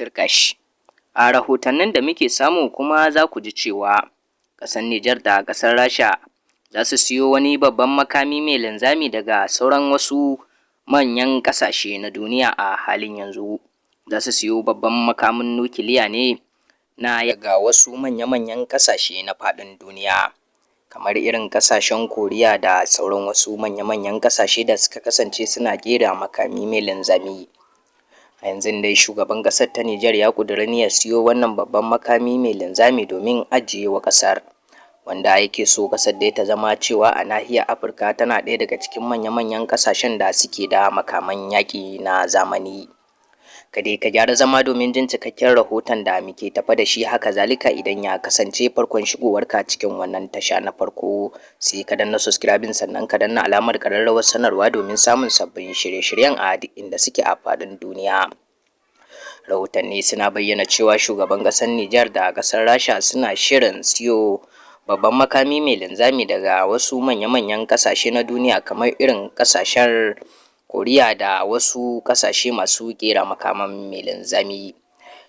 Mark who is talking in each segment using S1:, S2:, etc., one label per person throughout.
S1: turkash a rahotannin da muke samu kuma za ku ji cewa ƙasar Nijar da ƙasar Rasha za su siyo wani babban makami mai linzami daga sauran wasu manyan ƙasashe na duniya a halin yanzu. Za su siyo babban makamin nukiliya ne na ga wasu manya-manyan ƙasashe na faɗin duniya kamar irin ƙasashen Koriya da sauran wasu manya-manyan ƙasashe da suka kasance suna ƙera makami mai linzami. A yanzun dai shugaban ƙasar ta Nijar ya ƙudiri niyyar siyo wannan babban makami mai linzami domin ajiye wa ƙasar wanda yake so ƙasar dai ta zama cewa a nahiyar Afirka tana ɗaya daga cikin manya-manyan ƙasashen da suke da makaman yaƙi na zamani. Ka dai ka gyara zama domin jin cikakken rahoton da muke tafa da shi. Haka zalika idan ya kasance farkon shigowarka cikin wannan tasha na farko sai ka danna subscribing sannan ka danna alamar ƙararrawar sanarwa domin samun sabbin shirye-shiryen a duk inda suke a faɗin duniya. Rahotanni suna bayyana cewa shugaban ƙasar Nijar da ƙasar Rasha suna shirin siyo babban makami mai linzami daga wasu manya-manyan ƙasashe na duniya kamar irin ƙasashen Koriya da wasu ƙasashe masu ƙera makaman mai linzami.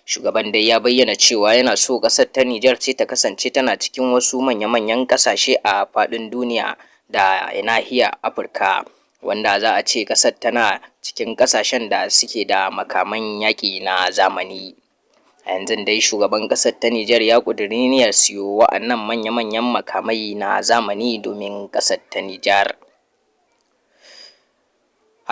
S1: Shugaban dai ya bayyana cewa yana so ƙasar ta Nijar ce ta kasance tana cikin wasu manya-manyan ƙasashe a faɗin duniya da nahiyar Afirka wanda za a ce ƙasar tana cikin ƙasashen da suke da makaman yaƙi na zamani. A yanzun dai shugaban ƙasar ta Nijar ya ƙudiri niyyar siyo wa'annan manya-manyan makamai na zamani domin ƙasar ta Nijar.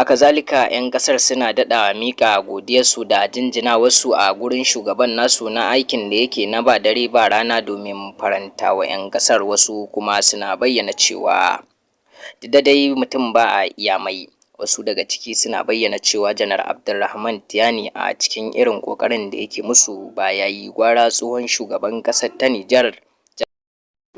S1: Haka zalika 'yan ƙasar suna daɗa miƙa godiyarsu da jinjinawarsu a gurin shugaban nasu na aikin da yake na ba dare ba rana domin faranta wa 'yan ƙasar wasu kuma suna bayyana cewa dai mutum ba a iya mai wasu daga ciki suna bayyana cewa janar Abdulrahman Tiyani a cikin irin ƙoƙarin da yake musu ba ya yi gwara tsohon shugaban ƙasar ta Nijar.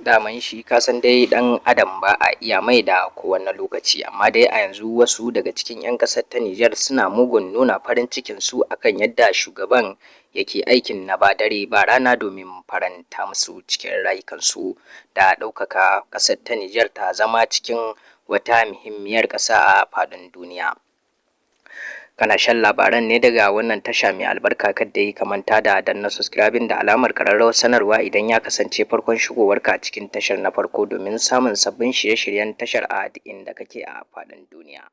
S1: Daman shi ka san dai ɗan adam ba a iya mai da kowane lokaci amma dai a yanzu wasu daga cikin 'yan ƙasar ta Nijar suna mugun nuna farin cikin su akan yadda shugaban yake aikin na ba dare ba rana domin faranta musu cikin rayukansu. Da ɗaukaka ƙasar ta Nijar ta zama cikin wata muhimmiyar ƙasa a faɗin duniya. Kana shan labaran ne daga wannan tasha mai albarka kada yi ka manta da danna subscribing da alamar ƙararrawar sanarwa idan ya kasance farkon shigowarka cikin tashar na farko domin samun sabbin shirye-shiryen tashar a inda kake a faɗin duniya.